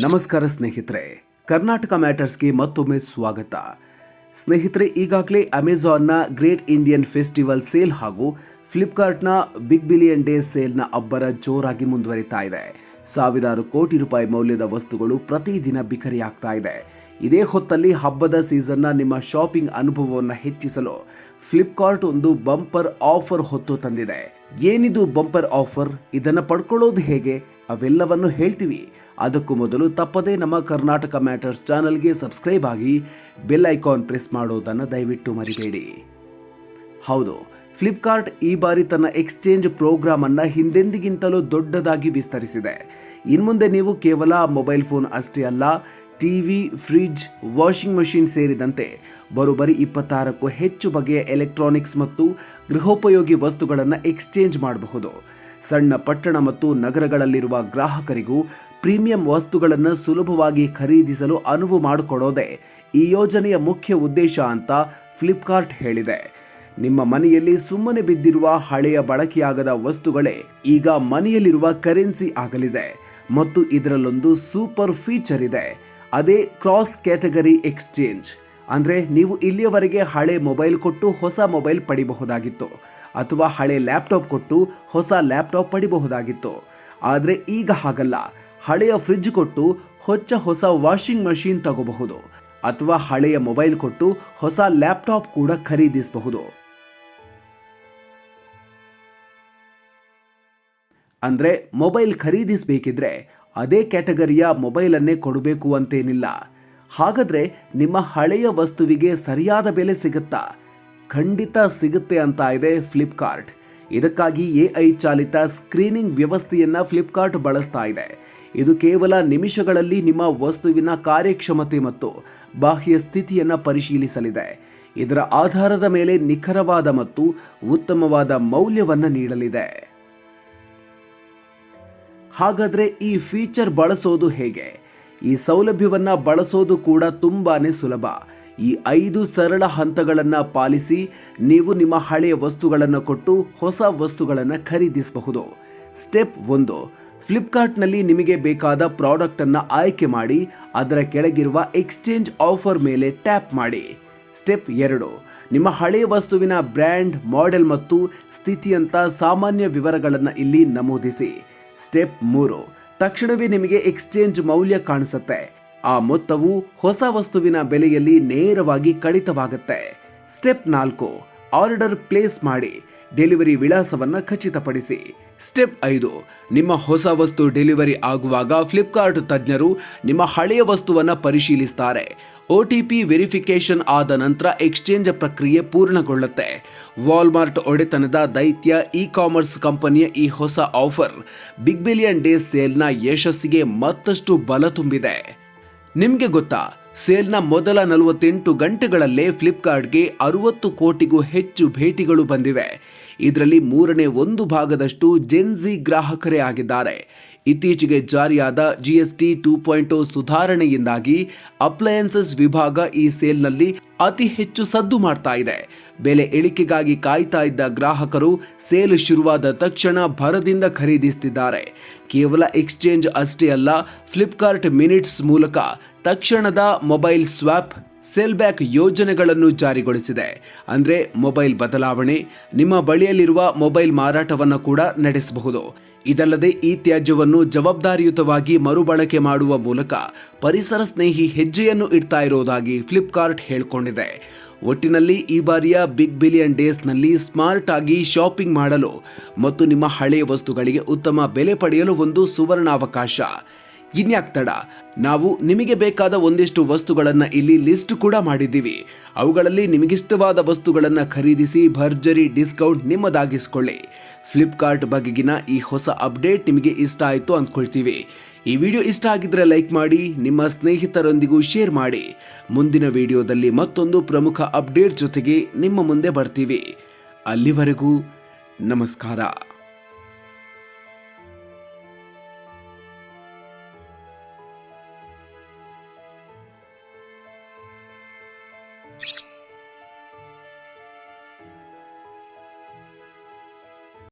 ನಮಸ್ಕಾರ ಸ್ನೇಹಿತರೆ, ಕರ್ನಾಟಕ ಮ್ಯಾಟರ್ಸ್ಗೆ ಮತ್ತೊಮ್ಮೆ ಸ್ವಾಗತ. ಸ್ನೇಹಿತರೆ, ಈಗಾಗಲೇ ಅಮೆಜಾನ್ನ ಗ್ರೇಟ್ ಇಂಡಿಯನ್ ಫೆಸ್ಟಿವಲ್ ಸೇಲ್ ಹಾಗೂ ಫ್ಲಿಪ್ಕಾರ್ಟ್ನ ಬಿಗ್ ಬಿಲಿಯನ್ ಡೇ ಸೇಲ್ನ ಅಬ್ಬರ ಜೋರಾಗಿ ಮುಂದುವರಿತಾ ಇದೆ. ಸಾವಿರಾರು ಕೋಟಿ ರೂಪಾಯಿ ಮೌಲ್ಯದ ವಸ್ತುಗಳು ಪ್ರತಿದಿನ ಬಿಕರಿಯಾಗ್ತಾ ಇದೆ. ಇದೇ ಹೊತ್ತಲ್ಲಿ ಹಬ್ಬದ ಸೀಸನ್ನ ನಿಮ್ಮ ಶಾಪಿಂಗ್ ಅನುಭವವನ್ನು ಹೆಚ್ಚಿಸಲು ಫ್ಲಿಪ್ಕಾರ್ಟ್ ಒಂದು ಬಂಪರ್ ಆಫರ್ ಹೊತ್ತು ತಂದಿದೆ. ಏನಿದು ಬಂಪರ್ ಆಫರ್ ಇದನ್ನು ಪಡ್ಕೊಳ್ಳೋದು ಹೇಗೆ? ಅವೆಲ್ಲವನ್ನು ಹೇಳ್ತೀವಿ. ಅದಕ್ಕೂ ಮೊದಲು ತಪ್ಪದೇ ನಮ್ಮ ಕರ್ನಾಟಕ ಮ್ಯಾಟರ್ಸ್ ಚಾನಲ್ಗೆ ಸಬ್ಸ್ಕ್ರೈಬ್ ಆಗಿ ಬೆಲ್ ಐಕಾನ್ ಪ್ರೆಸ್ ಮಾಡೋದನ್ನು ದಯವಿಟ್ಟು ಮರಿಬೇಡಿ. ಹೌದು ಫ್ಲಿಪ್ಕಾರ್ಟ್ ಈ ಬಾರಿ ತನ್ನ ಎಕ್ಸ್ಚೇಂಜ್ ಪ್ರೋಗ್ರಾಮ್ ಅನ್ನು ಹಿಂದೆಂದಿಗಿಂತಲೂ ದೊಡ್ಡದಾಗಿ ವಿಸ್ತರಿಸಿದೆ. ಇನ್ಮುಂದೆ ನೀವು ಕೇವಲ ಮೊಬೈಲ್ ಫೋನ್ ಅಷ್ಟೇ ಅಲ್ಲ ಟಿವಿ, ಫ್ರಿಡ್ಜ್, ವಾಷಿಂಗ್ ಮಷಿನ್ ಸೇರಿದಂತೆ ಬರೋಬ್ಬರಿ ಇಪ್ಪತ್ತಾರಕ್ಕೂ ಹೆಚ್ಚು ಬಗೆಯ ಎಲೆಕ್ಟ್ರಾನಿಕ್ಸ್ ಮತ್ತು ಗೃಹೋಪಯೋಗಿ ವಸ್ತುಗಳನ್ನು ಎಕ್ಸ್ಚೇಂಜ್ ಮಾಡಬಹುದು. ಸಣ್ಣ ಪಟ್ಟಣ ಮತ್ತು ನಗರಗಳಲ್ಲಿರುವ ಗ್ರಾಹಕರಿಗೂ ಪ್ರೀಮಿಯಂ ವಸ್ತುಗಳನ್ನು ಸುಲಭವಾಗಿ ಖರೀದಿಸಲು ಅನುವು ಮಾಡಿಕೊಡೋದೇ ಈ ಯೋಜನೆಯ ಮುಖ್ಯ ಉದ್ದೇಶ ಅಂತ ಫ್ಲಿಪ್ಕಾರ್ಟ್ ಹೇಳಿದೆ. ನಿಮ್ಮ ಮನೆಯಲ್ಲಿ ಸುಮ್ಮನೆ ಬಿದ್ದಿರುವ ಹಳೆಯ ಬಳಕೆಯಾಗದ ವಸ್ತುಗಳೇ ಈಗ ಮನೆಯಲ್ಲಿರುವ ಕರೆನ್ಸಿ ಆಗಲಿದೆ ಮತ್ತು ಇದರಲ್ಲೊಂದು ಸೂಪರ್ ಫೀಚರ್ ಇದೆ. ಅದೇ ಕ್ರಾಸ್ ಕ್ಯಾಟಗರಿ ಎಕ್ಸ್ಚೇಂಜ್. ಅಂದರೆ ನೀವು ಇಲ್ಲಿಯವರೆಗೆ ಹಳೆ ಮೊಬೈಲ್ ಕೊಟ್ಟು ಹೊಸ ಮೊಬೈಲ್ ಪಡಿಬಹುದಾಗಿತ್ತು, ಅಥವಾ ಹಳೆ ಲ್ಯಾಪ್ಟಾಪ್ ಕೊಟ್ಟು ಹೊಸ ಲ್ಯಾಪ್ಟಾಪ್ ಪಡಿಬಹುದಾಗಿತ್ತು. ಆದರೆ ಈಗ ಹಾಗಲ್ಲ. ಹಳೆಯ ಫ್ರಿಡ್ಜ್ ಕೊಟ್ಟು ಹೊಚ್ಚ ಹೊಸ ವಾಷಿಂಗ್ ಮಷೀನ್ ತಗೋಬಹುದು, ಅಥವಾ ಹಳೆಯ ಮೊಬೈಲ್ ಕೊಟ್ಟು ಹೊಸ ಲ್ಯಾಪ್ಟಾಪ್ ಕೂಡ ಖರೀದಿಸಬಹುದು. ಅಂದ್ರೆ ಮೊಬೈಲ್ ಖರೀದಿಸಬೇಕಿದ್ರೆ ಅದೇ ಕ್ಯಾಟಗರಿಯ ಮೊಬೈಲನ್ನೇ ಕೊಡಬೇಕು ಅಂತೇನಿಲ್ಲ. ಹಾಗಾದ್ರೆ ನಿಮ್ಮ ಹಳೆಯ ವಸ್ತುವಿಗೆ ಸರಿಯಾದ ಬೆಲೆ ಸಿಗುತ್ತಾ? ಖಂಡಿತ ಸಿಗುತ್ತೆ ಅಂತ ಇದೆ ಫ್ಲಿಪ್ಕಾರ್ಟ್ ಇದಕ್ಕಾಗಿ ಎಐ ಚಾಲಿತ ಸ್ಕ್ರೀನಿಂಗ್ ವ್ಯವಸ್ಥೆಯನ್ನ ಫ್ಲಿಪ್ಕಾರ್ಟ್ ಬಳಸ್ತಾ ಇದೆ. ಇದು ಕೇವಲ ನಿಮಿಷಗಳಲ್ಲಿ ನಿಮ್ಮ ವಸ್ತುವಿನ ಕಾರ್ಯಕ್ಷಮತೆ ಮತ್ತು ಬಾಹ್ಯ ಸ್ಥಿತಿಯನ್ನ ಪರಿಶೀಲಿಸಲಿದೆ. ಇದರ ಆಧಾರದ ಮೇಲೆ ನಿಖರವಾದ ಮತ್ತು ಉತ್ತಮವಾದ ಮೌಲ್ಯವನ್ನ ನೀಡಲಿದೆ. ಹಾಗಾದ್ರೆ ಈ ಫೀಚರ್ ಬಳಸೋದು ಹೇಗೆ? ಈ ಸೌಲಭ್ಯವನ್ನ ಬಳಸೋದು ಕೂಡ ತುಂಬಾನೇ ಸುಲಭ. ಈ ಐದು ಸರಳ ಹಂತಗಳನ್ನು ಪಾಲಿಸಿ ನೀವು ನಿಮ್ಮ ಹಳೆಯ ವಸ್ತುಗಳನ್ನು ಕೊಟ್ಟು ಹೊಸ ವಸ್ತುಗಳನ್ನು ಖರೀದಿಸಬಹುದು. ಸ್ಟೆಪ್ ಒಂದು ಫ್ಲಿಪ್ಕಾರ್ಟ್ನಲ್ಲಿ ನಿಮಗೆ ಬೇಕಾದ ಪ್ರಾಡಕ್ಟ್ ಅನ್ನ ಆಯ್ಕೆ ಮಾಡಿ, ಅದರ ಕೆಳಗಿರುವ ಎಕ್ಸ್ಚೇಂಜ್ ಆಫರ್ ಮೇಲೆ ಟ್ಯಾಪ್ ಮಾಡಿ. ಸ್ಟೆಪ್ ಎರಡು, ನಿಮ್ಮ ಹಳೆಯ ವಸ್ತುವಿನ ಬ್ರ್ಯಾಂಡ್ ಮಾಡೆಲ್ ಮತ್ತು ಸ್ಥಿತಿಯಂಥ ಸಾಮಾನ್ಯ ವಿವರಗಳನ್ನು ಇಲ್ಲಿ ನಮೂದಿಸಿ. ಸ್ಟೆಪ್ ಮೂರು. ತಕ್ಷಣವೇ ನಿಮಗೆ ಎಕ್ಸ್ಚೇಂಜ್ ಮೌಲ್ಯ ಕಾಣಿಸುತ್ತೆ. ಆ ಮೊತ್ತವು ಹೊಸ ವಸ್ತುವಿನ ಬೆಲೆಯಲ್ಲಿ ನೇರವಾಗಿ ಕಡಿತವಾಗುತ್ತೆ. ಸ್ಟೆಪ್ ನಾಲ್ಕು. ಆರ್ಡರ್ ಪ್ಲೇಸ್ ಮಾಡಿ. ಡೆಲಿವರಿ ವಿಳಾಸವನ್ನ ಖಚಿತಪಡಿಸಿ. ಸ್ಟೆಪ್ ಐದು. ನಿಮ್ಮ ಹೊಸ ವಸ್ತು ಡೆಲಿವರಿ ಆಗುವಾಗ ಫ್ಲಿಪ್ಕಾರ್ಟ್ ತಜ್ಞರು ನಿಮ್ಮ ಹಳೆಯ ವಸ್ತುವನ್ನು ಪರಿಶೀಲಿಸ್ತಾರೆ. ಒ ಟಿ ಪಿ ವೆರಿಫಿಕೇಶನ್ ಆದ ನಂತರ ಎಕ್ಸ್ಚೇಂಜ್ ಪ್ರಕ್ರಿಯೆ ಪೂರ್ಣಗೊಳ್ಳುತ್ತೆ. ವಾಲ್ಮಾರ್ಟ್ ಒಡೆತನದ ದೈತ್ಯ ಇ ಕಾಮರ್ಸ್ ಕಂಪನಿಯ ಈ ಹೊಸ ಆಫರ್ ಬಿಗ್ ಬಿಲಿಯನ್ ಡೇ ಸೇಲ್ನ ಯಶಸ್ಸಿಗೆ ಮತ್ತಷ್ಟು ಬಲ ತುಂಬಿದೆ. ನಿಮಗೆ ಗೊತ್ತಾ? ಸೇಲ್ನ ಮೊದಲ ನಲವತ್ತೆಂಟು ಗಂಟೆಗಳಲ್ಲೇ ಫ್ಲಿಪ್ಕಾರ್ಟ್ಗೆ ಅರವತ್ತು ಕೋಟಿಗೂ ಹೆಚ್ಚು ಭೇಟಿಗಳು ಬಂದಿವೆ. ಇದರಲ್ಲಿ ಮೂರನೇ ಒಂದು ಭಾಗದಷ್ಟು ಜೆನ್ಜಿ ಗ್ರಾಹಕರೇ ಆಗಿದ್ದಾರೆ. ಇತ್ತೀಚೆಗೆ ಜಾರಿಯಾದ ಜಿಎಸ್ಟಿ ಟೂ ಪಾಯಿಂಟ್ ಸುಧಾರಣೆಯಿಂದಾಗಿ ಅಪ್ಲಯನ್ಸಸ್ ವಿಭಾಗ ಈ ಸೇಲ್ನಲ್ಲಿ ಅತಿ ಹೆಚ್ಚು ಸದ್ದು ಮಾಡ್ತಾ ಇದೆ. ಬೆಲೆ ಇಳಿಕೆಗಾಗಿ ಕಾಯ್ತಾ ಇದ್ದ ಗ್ರಾಹಕರು ಸೇಲ್ ಶುರುವಾದ ತಕ್ಷಣ ಭರದಿಂದ ಖರೀದಿಸುತ್ತಿದ್ದಾರೆ ಕೇವಲ ಎಕ್ಸ್ಚೇಂಜ್ ಅಷ್ಟೇ ಅಲ್ಲ ಫ್ಲಿಪ್ಕಾರ್ಟ್ ಮಿನಿಟ್ಸ್ ಮೂಲಕ ತಕ್ಷಣದ ಮೊಬೈಲ್ ಸ್ವಾಪ್ ಸೆಲ್ ಬ್ಯಾಕ್ ಯೋಜನೆಗಳನ್ನು ಜಾರಿಗೊಳಿಸಿದೆ. ಅಂದರೆ ಮೊಬೈಲ್ ಬದಲಾವಣೆ, ನಿಮ್ಮ ಬಳಿಯಲ್ಲಿರುವ ಮೊಬೈಲ್ ಮಾರಾಟವನ್ನು ಕೂಡ ನಡೆಸಬಹುದು. ಇದಲ್ಲದೆ ಈ ತ್ಯಾಜ್ಯವನ್ನು ಜವಾಬ್ದಾರಿಯುತವಾಗಿ ಮರುಬಳಕೆ ಮಾಡುವ ಮೂಲಕ ಪರಿಸರ ಸ್ನೇಹಿ ಹೆಜ್ಜೆಯನ್ನು ಇಡ್ತಾ ಇರೋದಾಗಿ ಫ್ಲಿಪ್ಕಾರ್ಟ್ ಹೇಳಿಕೊಂಡಿದೆ. ಒಟ್ಟಿನಲ್ಲಿ ಈ ಬಾರಿಯ ಬಿಗ್ ಬಿಲಿಯನ್ ಡೇಸ್ನಲ್ಲಿ ಸ್ಮಾರ್ಟ್ ಆಗಿ ಶಾಪಿಂಗ್ ಮಾಡಲು ಮತ್ತು ನಿಮ್ಮ ಹಳೆಯ ವಸ್ತುಗಳಿಗೆ ಉತ್ತಮ ಬೆಲೆ ಪಡೆಯಲು ಒಂದು ಸುವರ್ಣಾವಕಾಶ. ಇನ್ಯಾಕ್ ತಡ ನಾವು ನಿಮಗೆ ಬೇಕಾದ ಒಂದಿಷ್ಟು ವಸ್ತುಗಳನ್ನು ಇಲ್ಲಿ ಲಿಸ್ಟ್ ಕೂಡ ಮಾಡಿದ್ದೀವಿ. ಅವುಗಳಲ್ಲಿ ನಿಮಗಿಷ್ಟವಾದ ವಸ್ತುಗಳನ್ನು ಖರೀದಿಸಿ ಭರ್ಜರಿ ಡಿಸ್ಕೌಂಟ್ ನಿಮ್ಮದಾಗಿಸ್ಕೊಳ್ಳಿ. ಫ್ಲಿಪ್ಕಾರ್ಟ್ ಬಗೆಗಿನ ಈ ಹೊಸ ಅಪ್ಡೇಟ್ ನಿಮಗೆ ಇಷ್ಟ ಆಯಿತು ಅಂದ್ಕೊಳ್ತೀವಿ. ಈ ವಿಡಿಯೋ ಇಷ್ಟ ಆಗಿದ್ರೆ ಲೈಕ್ ಮಾಡಿ, ನಿಮ್ಮ ಸ್ನೇಹಿತರೊಂದಿಗೂ ಶೇರ್ ಮಾಡಿ. ಮುಂದಿನ ವಿಡಿಯೋದಲ್ಲಿ ಮತ್ತೊಂದು ಪ್ರಮುಖ ಅಪ್ಡೇಟ್ ಜೊತೆಗೆ ನಿಮ್ಮ ಮುಂದೆ ಬರ್ತೀವಿ. ಅಲ್ಲಿವರೆಗೂ ನಮಸ್ಕಾರ.